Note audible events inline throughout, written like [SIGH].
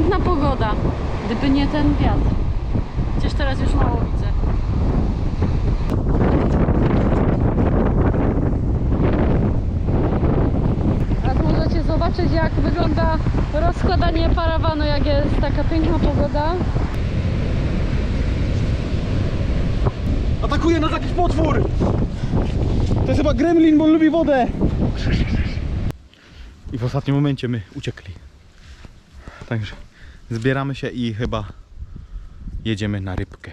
piękna pogoda, gdyby nie ten wiatr. Chociaż teraz już mało widzę. Teraz możecie zobaczyć jak wygląda rozkładanie parawanu, jak jest taka piękna pogoda. Atakuje nas jakiś potwór! To jest chyba gremlin, bo on lubi wodę! I w ostatnim momencie my uciekli. Także zbieramy się i chyba jedziemy na rybkę.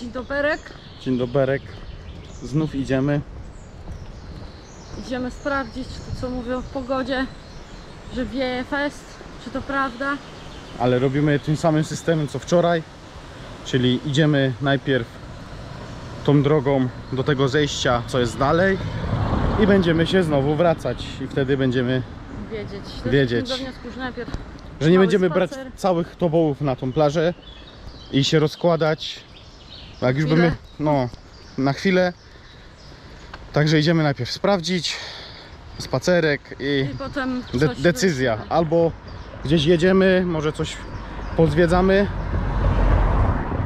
Dzień doberek. Dzień doberek. Znów idziemy. Idziemy sprawdzić to co mówią w pogodzie, że wieje fest, czy to prawda. ale robimy tym samym systemem co wczoraj, czyli idziemy najpierw tą drogą do tego zejścia, co jest dalej i będziemy się znowu wracać i wtedy będziemy, Wiedzieć. Wiedzieć. Do wniosku, że najpierw że nie będziemy brać spacer. całych tobołów na tą plażę i się rozkładać, jak już Chwilę. będziemy, no, na chwilę. Także idziemy najpierw sprawdzić, spacerek i i potem de decyzja. wymyślimy. Albo gdzieś jedziemy, może coś pozwiedzamy.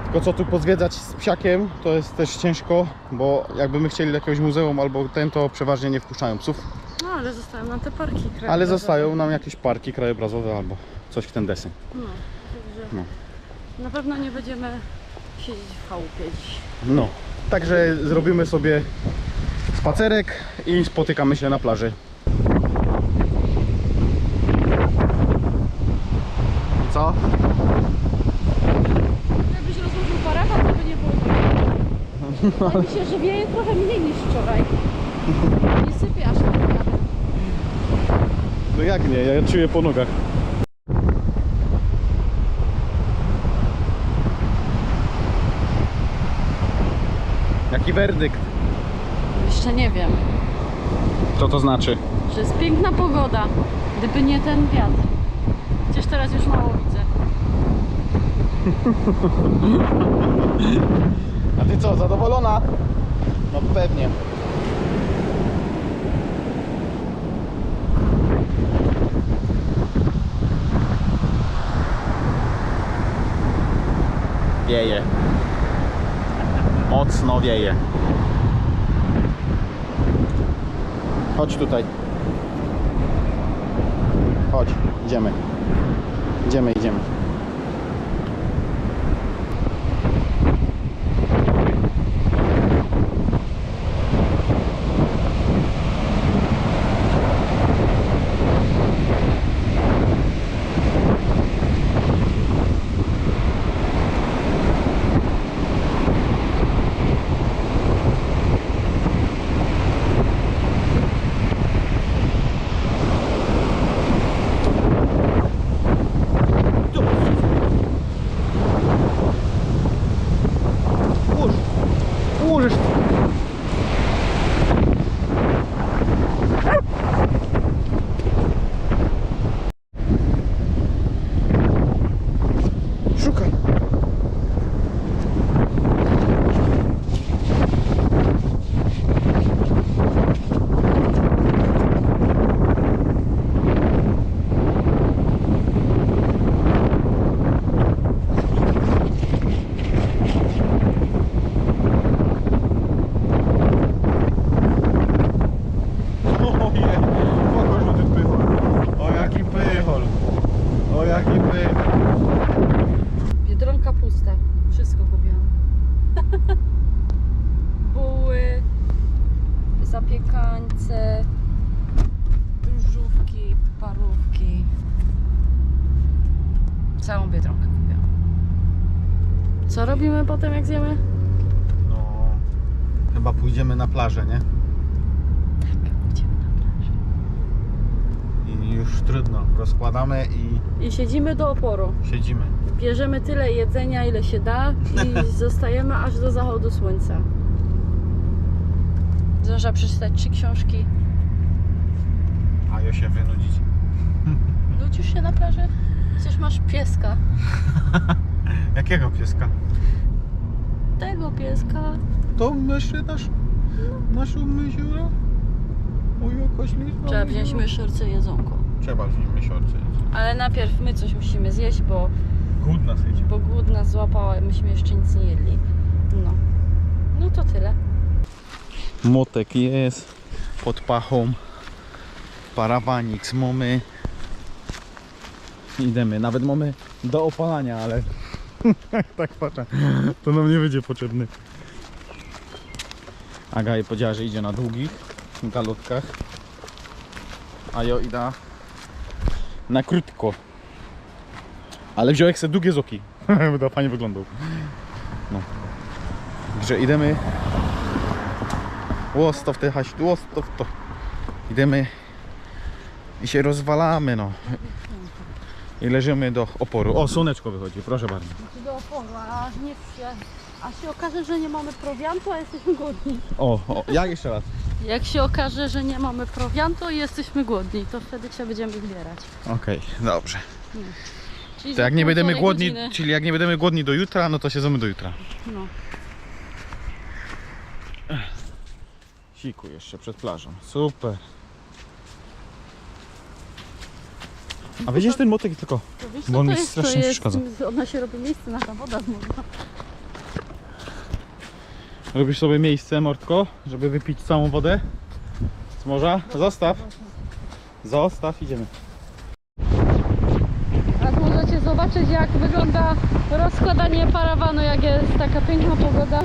Tylko co tu pozwiedzać z psiakiem, to jest też ciężko, bo jakby my chcieli do jakiegoś muzeum albo ten, to przeważnie nie wpuszczają psów. No ale zostają nam te parki krajobrazowe. Ale zostają nam jakieś parki krajobrazowe albo coś w ten deseń. No, także No. na pewno nie będziemy siedzieć w chałupie dziś. No, także zrobimy sobie spacerek i spotykamy się na plaży. Co? Jakbyś rozłożył parawan, to by nie było tak. [LAUGHS] Się, że wieje trochę mniej niż wczoraj. Nie sypie aż tak wiatr. No jak nie, ja czuję po nogach. Jaki werdykt? Jeszcze nie wiem, Co to znaczy? że jest piękna pogoda, gdyby nie ten wiatr. Chociaż teraz już mało widzę. [LAUGHS] A ty co, zadowolona? No pewnie. Wieje. Mocno wieje. Chodź tutaj. Chodź, idziemy. Idziemy, idziemy. Uż, użysz. Szukaj. Ojej, kogoś o tym pychol. O jaki pychol. O jaki pychol. Biedronka pusta. Wszystko kupiłam. Buły, zapiekańce, różówki, parówki. Całą biedronkę kupiłam. Co robimy potem jak zjemy? No, chyba pójdziemy na plażę, nie? Tak, idziemy na plażę. I już trudno. Rozkładamy i I siedzimy do oporu. siedzimy. Bierzemy tyle jedzenia, ile się da i [LAUGHS] zostajemy aż do zachodu słońca. Zdąża przeczytać trzy książki. A ja się wynudzić. [LAUGHS] Nudzisz się na plaży? Przecież masz pieska. [LAUGHS] Jakiego pieska? Tego pieska. To myszy nasz, naszą mysiura? O jakaś liczba. Trzeba wziąć myszorce jedzonko. Trzeba kebab w miesiącu. Ale najpierw my coś musimy zjeść, bo, Głód nas jedzie. bo głód nas złapał, a myśmy jeszcze nic nie jedli. No. No to tyle. Motek jest pod pachą. Parawanik mamy. Idziemy. Nawet mamy do opalania, ale [LAUGHS] tak patrzę. To nam nie będzie potrzebny. Aga jej powiedziała, że idzie na długich galotkach. A ja idę na krótko. Ale wziąłem sobie długie zoki. [LAUGHS] By fajnie wyglądał. No. Także idziemy Łostow te haś, łostow to. Idziemy i się rozwalamy no. I leżymy do oporu. O, słoneczko wychodzi, proszę bardzo. Do oporu, a nie się, a się okaże, że nie mamy prowiantu, a jesteśmy głodni. O, o, jak jeszcze raz? Jak się okaże, że nie mamy prowiantu i jesteśmy głodni, to wtedy się będziemy zbierać. Okej, dobrze. Czyli To za jak nie będziemy półtorej głodni, godziny- czyli jak nie będziemy głodni do jutra, no to siedzimy do jutra. No. Siku jeszcze przed plażą. Super. A widzisz ten motek tylko? To wiesz, Bo on mi jest? strasznie to jest, przeszkadza. Ona się robi miejsce na ta woda. Robisz sobie miejsce, Mordko, żeby wypić całą wodę z morza? Zostaw. Zostaw, idziemy. Tu możecie zobaczyć jak wygląda rozkładanie parawanu, jak jest taka piękna pogoda.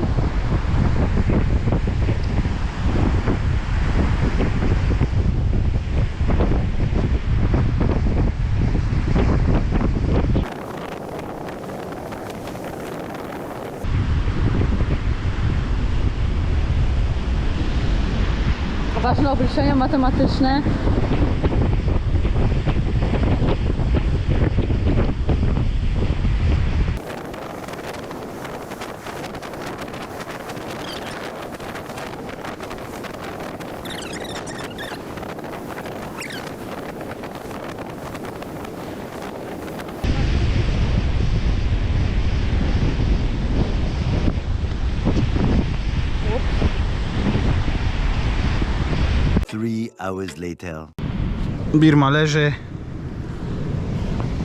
Ważne obliczenia matematyczne. Three hours later. Birma leży.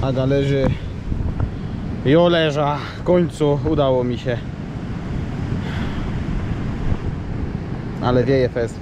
Aga leży. Jo leża. W końcu udało mi się. Ale wieje fest.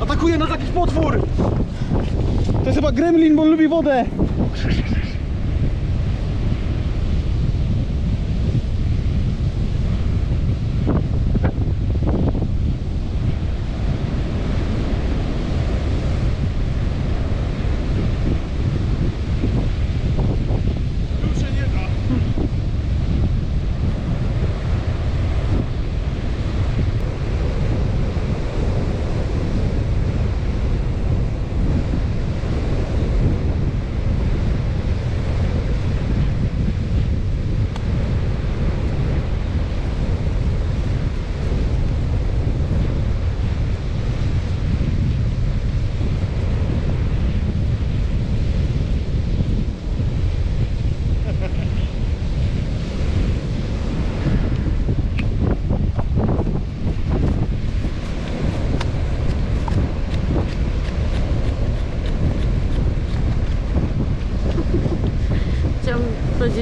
Atakuje nas jakiś potwór! To jest chyba gremlin, bo on lubi wodę. Już się nie da.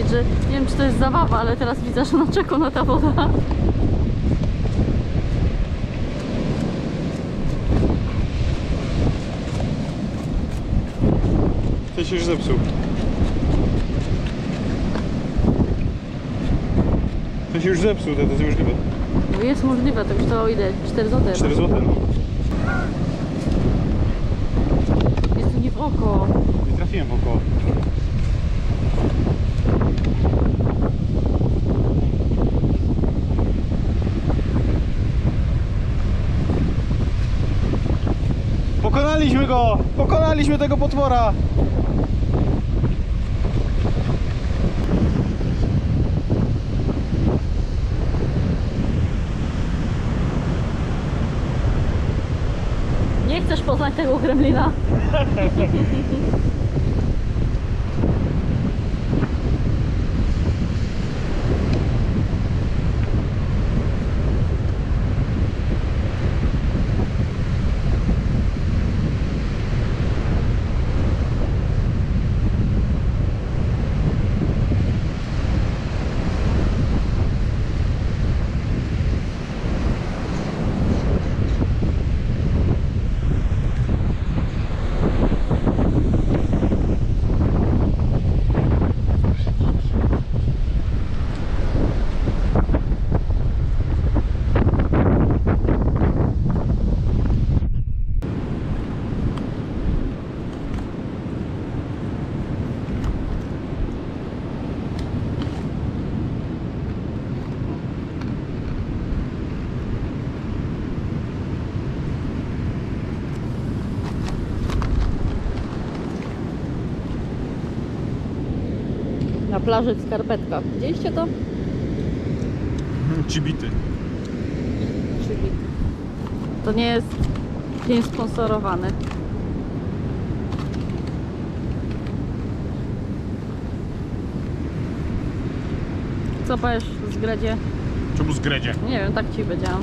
Powiedzieć, że nie wiem czy to jest zabawa, ale teraz widzę, że na czeko na ta woda. Ten się już zepsuł. Ten się już zepsuł, to jest możliwe. No jest możliwe, to już to o ile? 4 zł. 4 zł. No. Jest tu nie w oko. Nie trafiłem w oko. Pokonaliśmy go! Pokonaliśmy tego potwora! Nie chcesz poznać tego gremlina? [LAUGHS] plaży w skarpetkach. Widzieliście to? Cibity. To nie jest dzień sponsorowany. Co powiesz z Gredzie? Czemu zgredzie? Nie wiem, tak ci powiedziałam.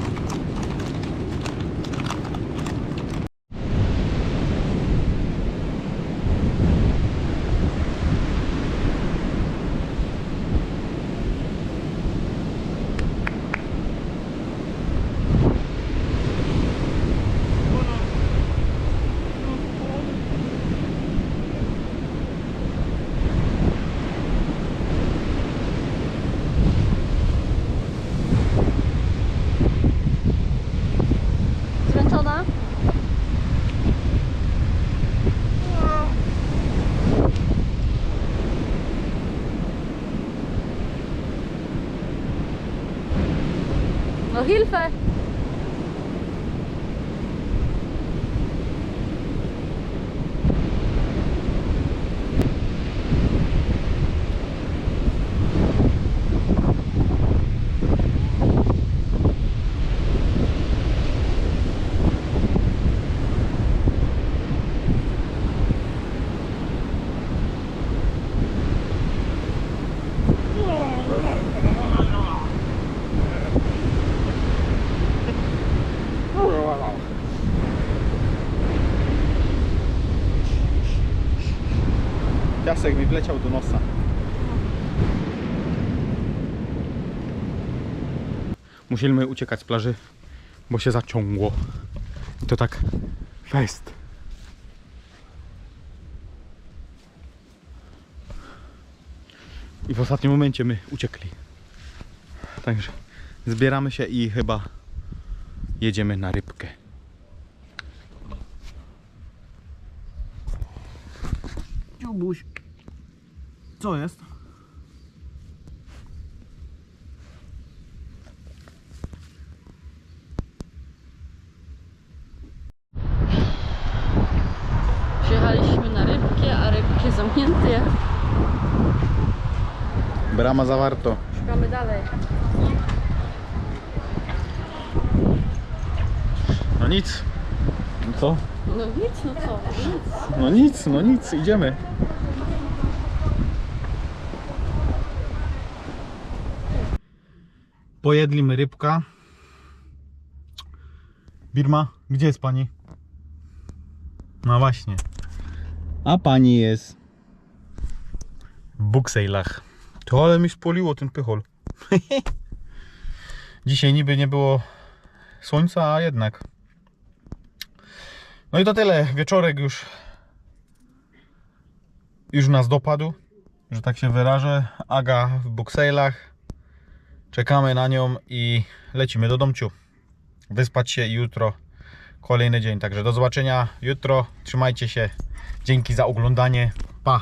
Hilfe! Piasek mi wleciał do nosa. Musieliśmy uciekać z plaży, bo się zaciągło. I to tak fest. I w ostatnim momencie my uciekli. Także zbieramy się i chyba jedziemy na rybkę. Dziubuś. Co jest? Przyjechaliśmy na rybkie, a rybki zamknięte. Brama zawarto. Szukamy dalej. No nic. No co? No nic, no co? Nic. No nic, no nic, idziemy. Pojedliśmy rybka. Birma, gdzie jest pani? No właśnie. A pani jest w Buksejlach. To ale mi spoliło ten pychol. [LAUGHS] Dzisiaj niby nie było słońca, a jednak. No i to tyle. Wieczorek już już nas dopadł, że tak się wyrażę. Aga w bokseilach. Czekamy na nią i lecimy do domciu. Wyspać się jutro kolejny dzień. Także do zobaczenia jutro. Trzymajcie się. Dzięki za oglądanie. Pa!